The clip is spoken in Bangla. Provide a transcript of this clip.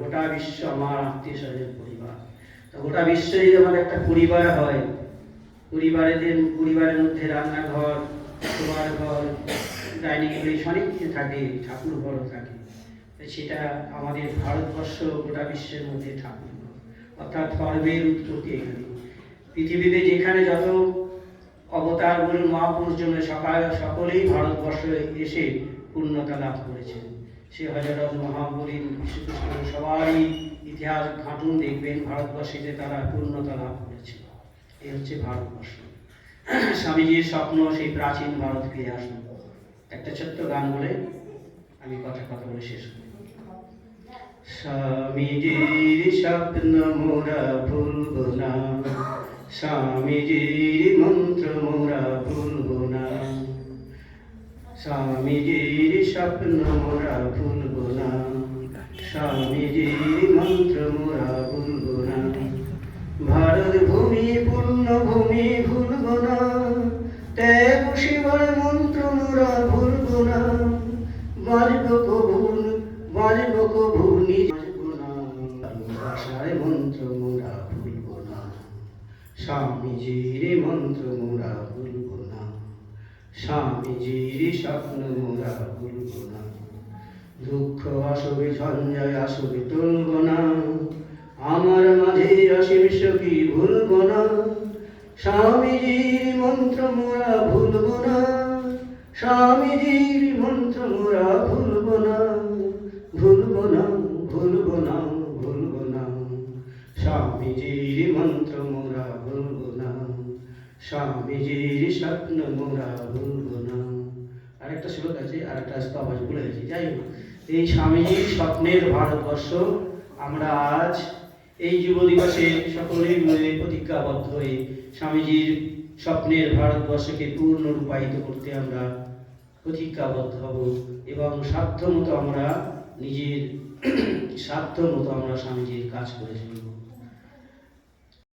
গোটা বিশ্ব আমার আত্মীয় পরিবার। গোটা বিশ্ব যদি একটা পরিবার হয় পরিবারের মধ্যে রান্নাঘর ঘর, ডাইনিং থাকে, ঠাকুর থাকে সেটা আমাদের ভারতবর্ষ গোটা বিশ্বের মধ্যে ঠাকুর অর্থাৎ ধর্মের উৎপত্তি এখানে। পৃথিবীতে যেখানে যত অবতার বলুন মহাপুরুষ জন্য সকাল সকলেই ভারতবর্ষ এসে পূর্ণতা লাভ করেছেন। সে হজরত মহাবলীন শ্রীকৃষ্ণ সবারই ইতিহাস ঘাটুন দেখবেন ভারতবর্ষে যে তারা পূর্ণতা লাভ করেছে এই হচ্ছে ভারতবর্ষ। স্বামীজির স্বপ্ন সেই প্রাচীন ভারত ফিরে আসুন একটা ছোট্ট গান বলে আমি কথা কথা বলে শেষ করি। স্বামীজির স্বপ্ন মোরা ভুলব না। স্বামীজির মন্ত্র মোরা ভুলব না। স্বামীজির স্বপ্ন মোরা ভুলব না স্বামীজির মন্ত্র মোরা ভুলব না ভারত ভূমি পূর্ণ ভূমি ভুলব না ত্যাগ শিবর মন্ত্র মোরা ভুলব না বাজব কবুল বাজব কবু নিজ ভাষায় মন্ত্র মোরা ভুলব না স্বামীজির মন্ত্র মোরা ভুলব স্বামীজির স্বপ্ন মোরা ভুলব না। দুঃখ আসবে ঝঞ্ঝায় আসবে তুলব না। আমার মাঝে অসীম সখী ভুলব না। স্বামীজির মন্ত্র মোরা ভুলব না। স্বামীজির মন্ত্র মোরা ভুলব না। ভুলব না ভুলব না ভুলব না। স্বামীজির মন্ত্র মোরা ভুলব স্বামীজির স্বপ্ন মোরা ভুলব না। আরেকটা শ্লোক আছে, আরেকটা স্তব আছে ভুলে গেছি। যাই হোক, এই স্বামীজির স্বপ্নের ভারতবর্ষ, আমরা আজ এই যুব দিবসে সকলেই মিলে প্রতিজ্ঞাবদ্ধ হয়ে স্বামীজির স্বপ্নের ভারতবর্ষকে পূর্ণ রূপায়িত করতে আমরা প্রতিজ্ঞাবদ্ধ হব এবং সাধ্য মতো আমরা নিজের সাধ্য মতো আমরা স্বামীজির কাজ করে চলব।